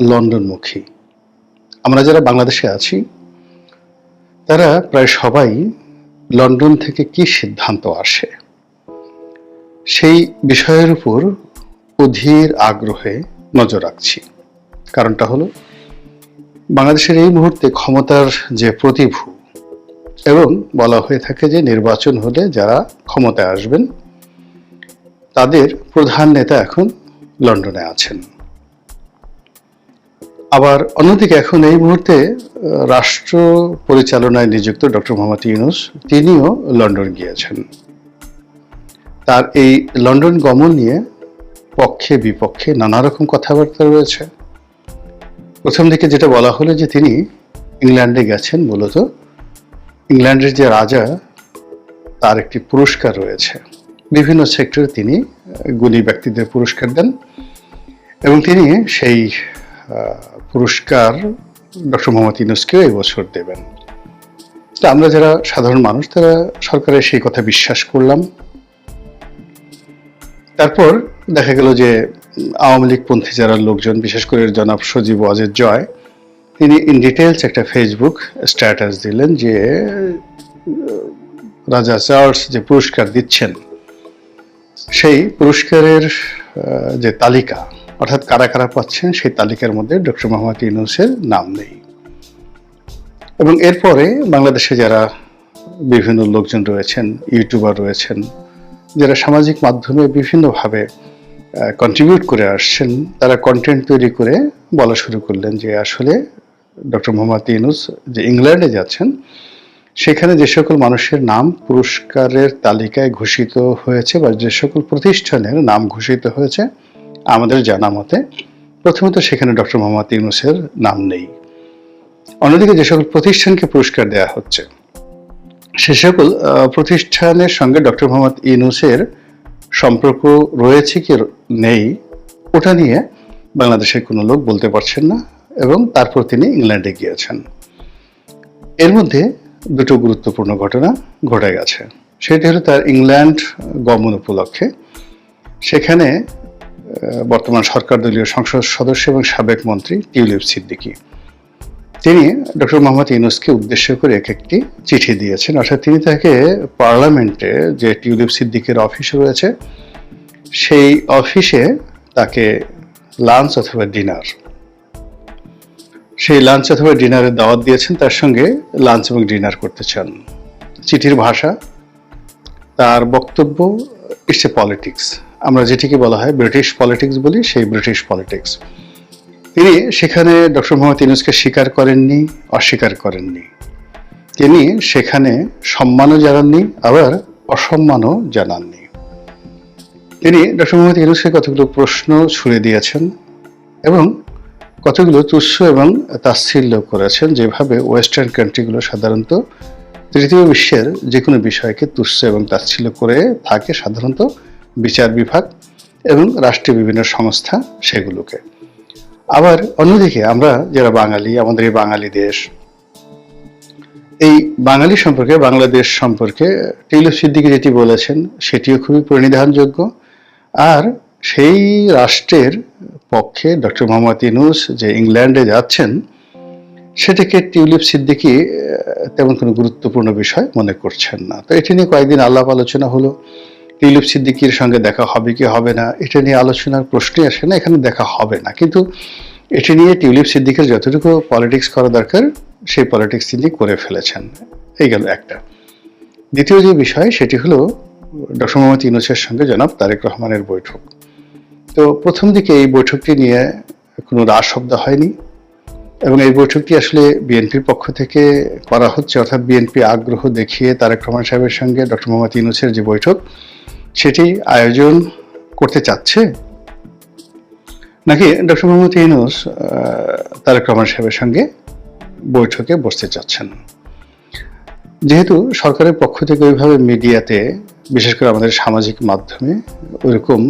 লন্ডনমুখী। আমরা যারা বাংলাদেশে আছি, তারা প্রায় সবাই লন্ডন থেকে কি সিদ্ধান্ত আসে? সেই বিষয়ের উপর অধীর আগ্রহে নজর রাখছি। কারণটা হলো, বাংলাদেশের এই মুহূর্তে ক্ষমতার যে প্রতিভূ, এবং বলা হয়ে থাকে যে নির্বাচন হলে যারা ক্ষমতায় আসবেন, তাদের প্রধান নেতা এখন লন্ডনে আছেন। আবার অন্যদিকে এখন এই মুহূর্তে রাষ্ট্র পরিচালনায় নিযুক্ত ডক্টর মোহাম্মদ ইউনুস, তিনিও লন্ডন গিয়েছেন। তার এই লন্ডন গমন নিয়ে পক্ষে বিপক্ষে নানা রকম কথাবার্তা রয়েছে। প্রথম দিকে যেটা বলা হলো যে তিনি ইংল্যান্ডে গেছেন মূলত। ইংল্যান্ডের যে রাজা, তার একটি পুরস্কার রয়েছে। বিভিন্ন সেক্টরে তিনি গুণী ব্যক্তিদের পুরস্কার দেন এবং তিনি সেই পুরস্কার ডক্টর মোহাম্মদ ইউনুসকেও এই বছর দেবেন। তো আমরা যারা সাধারণ মানুষ, তারা সরকারের সেই কথা বিশ্বাস করলাম। তারপর দেখা গেল যে, আওয়ামী লীগ পন্থী যারা লোকজন, বিশেষ করে জনাব সজীব অজের জয়, তিনি ইন ডিটেলস একটা ফেসবুক স্ট্যাটাস দিলেন যে রাজা চার্লস যে পুরস্কার দিচ্ছেন, সেই পুরস্কারের যে তালিকা অর্থাৎ কারা কারা পাচ্ছেন সেই তালিকার মধ্যে ডক্টর মোহাম্মদ ইউনুসের নাম নেই। এবং এরপরে বাংলাদেশে যারা বিভিন্ন লোকজন রয়েছেন, ইউটিউবার রয়েছেন, যারা সামাজিক মাধ্যমে বিভিন্নভাবে কন্ট্রিবিউট করে আসছেন, তারা কন্টেন্ট তৈরি করে বলা শুরু করলেন যে আসলে ডক্টর মোহাম্মদ ইউনুস যে ইংল্যান্ডে যাচ্ছেন, সেখানে যে সকল মানুষের নাম পুরস্কারের তালিকায় ঘোষিত হয়েছে বা যে সকল প্রতিষ্ঠানের নাম ঘোষিত হয়েছে আমাদের জানা মতে প্রথমত সেখানে ডক্টর মোহাম্মদ ইউনুসের নাম নেই। অন্যদিকে যে সকল প্রতিষ্ঠানকে পুরস্কার দেওয়া হচ্ছে, সে সকল প্রতিষ্ঠানের সঙ্গে ডক্টর মোহাম্মদ ইউনুসের সম্পর্ক রয়েছে কি নেই, ওটা নিয়ে বাংলাদেশের কোনো লোক বলতে পারছেন না এবং তারপর তিনি ইংল্যান্ডে গিয়েছেন। এর মধ্যে দুটো গুরুত্বপূর্ণ ঘটনা ঘটে গেছে। সেটি হলো তার ইংল্যান্ড গমন উপলক্ষে। সেখানে বর্তমান সরকার দলীয় সংসদ সদস্য এবং সাবেক মন্ত্রী টিউলিপ সিদ্দিকী। তিনি ডক্টর মোহাম্মদ ইউনুসকে উদ্দেশ্য করে এক একটি চিঠি দিয়েছেন। অর্থাৎ তিনি তাকে পার্লামেন্টে যে টিউলিপ সিদ্দিকের অফিস রয়েছে, সেই অফিসে তাকে লাঞ্চ অথবা ডিনার, সেই লাঞ্চ অথবা ডিনারের দাওয়াত দিয়েছেন। তার সঙ্গে লাঞ্চ এবং ডিনার করতে চান। চিঠির ভাষা, তার বক্তব্য, ইটস এ পলিটিক্স। আমরা যেটিকে বলা হয় ব্রিটিশ পলিটিক্স বলি, সেই ব্রিটিশ পলিটিক্স তিনি সেখানে ডক্টর মোহাম্মদ ইউনুসকে স্বীকার করেননি, অস্বীকার করেননি। তিনি সেখানে সম্মানও জানাননি, আবার অসম্মানও জানাননি। তিনি ডক্টর মোহাম্মদ ইউনুসকে কতগুলো প্রশ্ন ছুড়ে দিয়েছেন এবং কতগুলো তুচ্ছ এবং তাচ্ছিল্য করেছেন, যেভাবে ওয়েস্টার্ন কান্ট্রিগুলো সাধারণত তৃতীয় বিশ্বের যে কোনো বিষয়কে তুচ্ছ এবং তাচ্ছিল্য করে থাকে, সাধারণত বিচার বিভাগ এবং রাষ্ট্রীয় বিভিন্ন সংস্থা সেগুলোকে। আবার অন্যদিকে আমরা যারা বাঙালি, আমাদের এই বাঙালি দেশ, এই বাঙালি সম্পর্কে, বাংলাদেশ সম্পর্কে টিলু সিদ্দিকি যেটি বলেছেন, সেটিও খুবই পরিণিধানযোগ্য। আর সেই রাষ্ট্রের পক্ষে ডক্টর মোহাম্মদ ইনুস যে ইংল্যান্ডে যাচ্ছেন, সেটাকে টিউলিপ সিদ্দিকি তেমন কোনো গুরুত্বপূর্ণ বিষয় মনে করছেন না। তো এটি নিয়ে কয়েকদিন আলাপ আলোচনা হলো। টিউলিপ সিদ্দিকির সঙ্গে দেখা হবে কি হবে না, এটা নিয়ে আলোচনার প্রশ্নই আসে না, এখানে দেখা হবে না। কিন্তু এটি নিয়ে টিউলিপ সিদ্দিকের যতটুকু পলিটিক্স করা দরকার, সেই পলিটিক্স তিনি করে ফেলেছেন। এই গেল একটা। দ্বিতীয় যে বিষয়, সেটি হলো ডক্টর মোহাম্মদ ইউনুসের সঙ্গে জনাব তারেক রহমানের বৈঠক। তো প্রথম দিকে এই বৈঠকটি নিয়ে কোনো রাস শব্দ হয়নি এবং এই বৈঠকটি আসলে বিএনপির পক্ষ থেকে করা হচ্ছে, অর্থাৎ বিএনপি আগ্রহ দেখিয়ে তারেক রহমান সাহেবের সঙ্গে ডক্টর মোহাম্মদ ইউনুসের যে বৈঠক সেটি আয়োজন করতে চাচ্ছে? নাকি ডক্টর মোহাম্মদ ইউনুস তারেক রহমান সাহেবের সঙ্গে বৈঠকে বসতে চাচ্ছেন? যেহেতু সরকারের পক্ষ থেকে ওইভাবে মিডিয়াতে, বিশেষ করে আমাদের সামাজিক মাধ্যমে, ওইরকম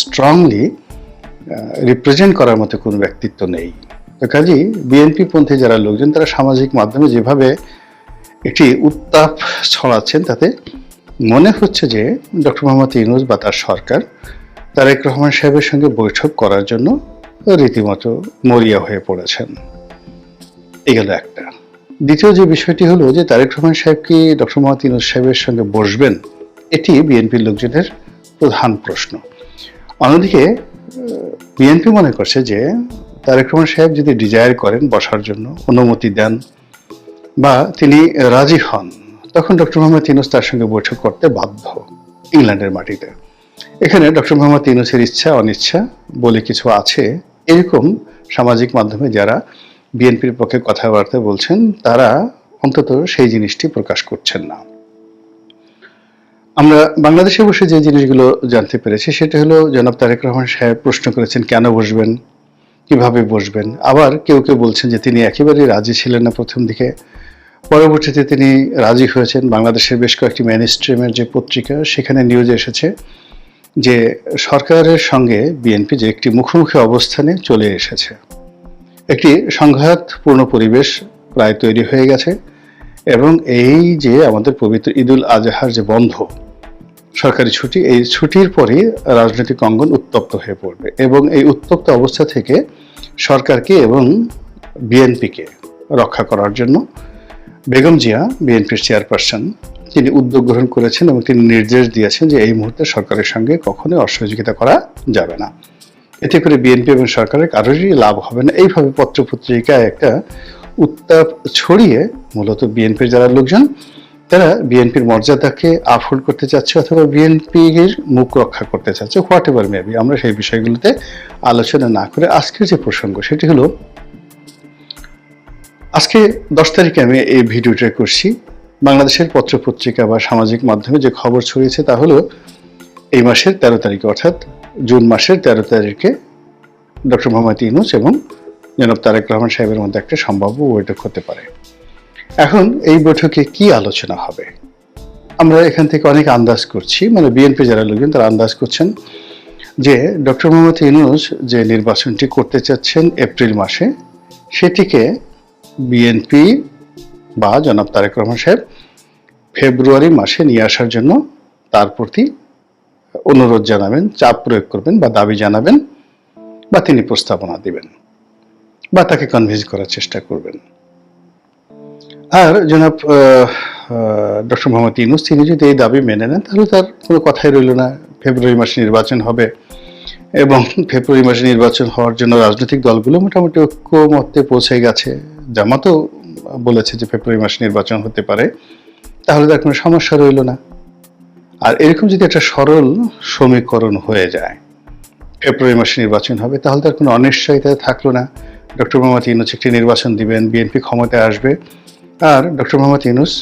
স্ট্রংলি রিপ্রেজেন্ট করার মতো কোনো ব্যক্তিত্ব নেই। তো কাজেই বিএনপি পন্থী যারা লোকজন, তারা সামাজিক মাধ্যমে যেভাবে একটি উত্তাপ ছড়াচ্ছেন, তাতে মনে হচ্ছে যে ডক্টর মোহাম্মদ ইউনুস বা তার সরকার তারেক রহমান সাহেবের সঙ্গে বৈঠক করার জন্য রীতিমতো মরিয়া হয়ে পড়েছেন। এই গেল একটা। দ্বিতীয় যে বিষয়টি হলো যে তারেক রহমান সাহেব কি ডক্টর মোহাম্মদ ইউনুস সাহেবের সঙ্গে বসবেন, এটি বিএনপির লোকজনের প্রধান প্রশ্ন। অন্যদিকে বিএনপি মনে করছে যে তারেক রহমান সাহেব যদি ডিজায়ার করেন বসার জন্য অনুমতি দেন বা তিনি রাজি হন তখন ডক্টর মোহাম্মদ ইউনুস তার সঙ্গে বৈঠক করতে বাধ্য ইংল্যান্ডের মাটিতে। এখানে ডক্টর মোহাম্মদ ইউনুসের ইচ্ছা, অনিচ্ছা বলে কিছু আছে। এরকম সামাজিক মাধ্যমে যারা বিএনপির পক্ষে কথাবার্তা বলছেন, তারা অন্তত সেই জিনিসটি প্রকাশ করছেন না। আমরা বাংলাদেশে বসে যে জিনিসগুলো জানতে পেরেছি, সেটা হলো জনাব তারেক রহমান সাহেব প্রশ্ন করেছেন, কেন বসবেন? কীভাবে বসবেন? আবার কেউ কেউ বলছেন যে তিনি একেবারেই রাজি ছিলেন না প্রথম দিকে। পরবর্তীতে তিনি রাজি হয়েছেন বাংলাদেশের বেশ কয়েকটি মেন স্ট্রিমের যে পত্রিকা, সেখানে নিউজ এসেছে যে সরকারের সঙ্গে বিএনপি যে একটি মুখোমুখি অবস্থানে চলে এসেছে। একটি সংঘাতপূর্ণ পরিবেশ প্রায় তৈরি হয়ে গেছে এবং এই যে আমাদের পবিত্র ঈদুল আজহার যে বন্ধ, সরকারি ছুটি, এই ছুটির পরে রাজনৈতিক অঙ্গন উত্তপ্ত হয়ে পড়বে এবং এই উত্তপ্ত অবস্থা থেকে সরকারকে এবং বিএনপিকে রক্ষা করার জন্য বেগম জিয়া, বিএনপির চেয়ারপারসন, তিনি উদ্যোগ গ্রহণ করেছেন এবং তিনি নির্দেশ দিয়েছেন যে এই মুহূর্তে সরকারের সঙ্গে কখনোই অসহযোগিতা করা যাবে না। এতে করে বিএনপি এবং সরকারের কারোরই লাভ হবে না। এইভাবে পত্র পত্রিকায় একটা উত্তাপ ছড়িয়ে মূলত বিএনপির যারা লোকজন, তারা বিএনপির মর্যাদাকে আফোর্ড করতে চাচ্ছে অথবা বিএনপির মুখ রক্ষা করতে চাচ্ছে হোয়াট এভার মেবি আমরা সেই বিষয়গুলোতে আলোচনা না করে আজকের যে প্রসঙ্গ, সেটি হলো আজকে দশ তারিখে আমি এই ভিডিওটা করছি। বাংলাদেশের পত্রপত্রিকা বা সামাজিক মাধ্যমে যে খবর ছড়িয়েছে তা হলো এই মাসের তেরো তারিখে, অর্থাৎ জুন মাসের তেরো তারিখে ডক্টর মোহাম্মদ ইউনুস এবং জনাব তারেক রহমান সাহেবের মধ্যে একটা সম্ভাব্য বৈঠক হতে পারে। এখন এই বৈঠকে কি আলোচনা হবে? আমরা এখান থেকে অনেক আন্দাজ করছি। মানে বিএনপি যারা লোকজন, তারা আন্দাজ করছেন যে ডক্টর মোহাম্মদ ইউনুস যে নির্বাচনটি করতে চাচ্ছেন এপ্রিল মাসে, সেটিকে বিএনপি বা জনাব তারেক রহমান সাহেব ফেব্রুয়ারি মাসে নিয়ে আসার জন্য তার প্রতি অনুরোধ জানাবেন, চাপ প্রয়োগ করবেন বা দাবি জানাবেন বা তিনি প্রস্তাবনা দিবেন বা তাকে কনভিন্স করার চেষ্টা করবেন। আর জনাব ডক্টর মোহাম্মদ ইউনুস, তিনি যদি এই দাবি মেনে নেন, তাহলে তার কোনো কথাই রইল না। ফেব্রুয়ারি মাসে নির্বাচন হবে এবং ফেব্রুয়ারি মাসে নির্বাচন হওয়ার জন্য রাজনৈতিক দলগুলো মোটামুটি ঐক্যমত্যে পৌঁছে গেছে। জামাতও বলেছে যে ফেব্রুয়ারি মাসে নির্বাচন হতে পারে, তাহলে তার কোনো সমস্যা রইল না। আর এরকম যদি একটা সরল সমীকরণ হয়ে যায়, ফেব্রুয়ারি মাসে নির্বাচন হবে, তাহলে তার কোনো অনিশ্চয়তা থাকল না। ডক্টর মোহাম্মদ ইউনুস একটি নির্বাচন দিবেন, বিএনপি ক্ষমতায় আসবে, আর ডক্টর মোহাম্মদ ইউনুস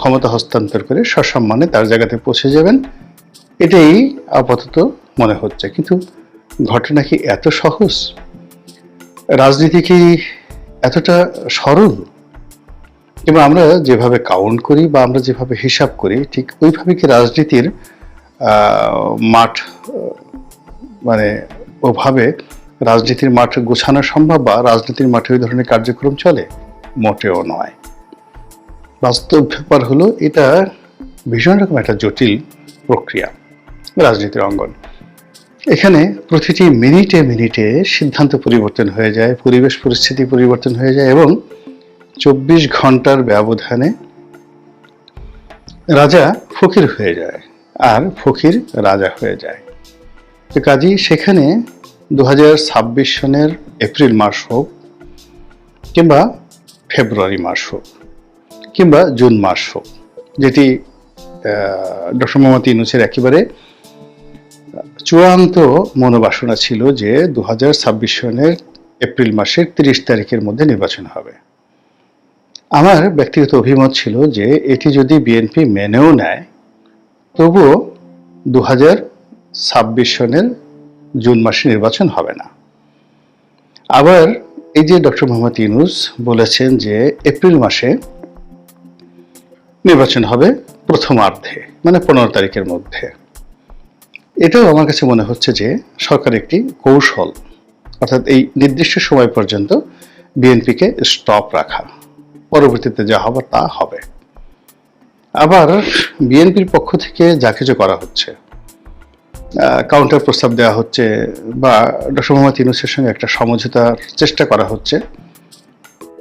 ক্ষমতা হস্তান্তর করে সসম্মানে তার জায়গাতে পৌঁছে যাবেন, এটাই আপাতত মনে হচ্ছে। কিন্তু ঘটনা কি এত সহজ? রাজনীতি কি এতটা সরল? কিংবা আমরা যেভাবে কাউন্ট করি বা আমরা যেভাবে হিসাব করি, ঠিক ওইভাবে কি রাজনীতির মাঠ মানে ওভাবে রাজনীতির মাঠ গোছানো সম্ভব বা রাজনীতির মাঠে ওই ধরনের কার্যক্রম চলে? মোটেও নয়। বাস্তব ব্যাপার হলো এটা ভীষণ রকম একটা জটিল প্রক্রিয়া, রাজনীতির অঙ্গন। এখানে প্রতিটি মিনিটে মিনিটে সিদ্ধান্ত পরিবর্তন হয়ে যায়, পরিবেশ পরিস্থিতি পরিবর্তন হয়ে যায় এবং চব্বিশ ঘণ্টার ব্যবধানে রাজা ফকির হয়ে যায় আর ফকির রাজা হয়ে যায়। তো কাজী সেখানে দু হাজার ছাব্বিশ সনের এপ্রিল মাস হোক কিংবা ফেব্রুয়ারি মাস হোক কিংবা জুন মাস হোক, যেটি ডক্টর মোহাম্মদ ইউনুসের একেবারে চূড়ান্ত মনোবাসনা ছিল যে দু হাজার ছাব্বিশ সনের এপ্রিল মাসের তিরিশ তারিখের মধ্যে নির্বাচন হবে। আমার ব্যক্তিগত অভিমত ছিল যে এটি যদি বিএনপি মেনেও নেয়, তবুও দু সনের জুন মাসে নির্বাচন হবে না। আবার এই যে ডক্টর মোহাম্মদ ইউনুস বলেছেন যে এপ্রিল মাসে নির্বাচন হবে প্রথমার্ধে মানে পনেরো তারিখের মধ্যে। এটাও আমার কাছে মনে হচ্ছে যে সরকার একটি কৌশল, অর্থাৎ এই নির্দিষ্ট সময় পর্যন্ত বিএনপিকে স্টপ রাখা, পরবর্তীতে যা হবে তা হবে। আবার বিএনপির পক্ষ থেকে যা কিছু করা হচ্ছে কাউন্টার প্রস্তাব দেওয়া হচ্ছে বা ডক্টর মোহাম্মদ ইউনুসের সঙ্গে একটা সমঝোতার চেষ্টা করা হচ্ছে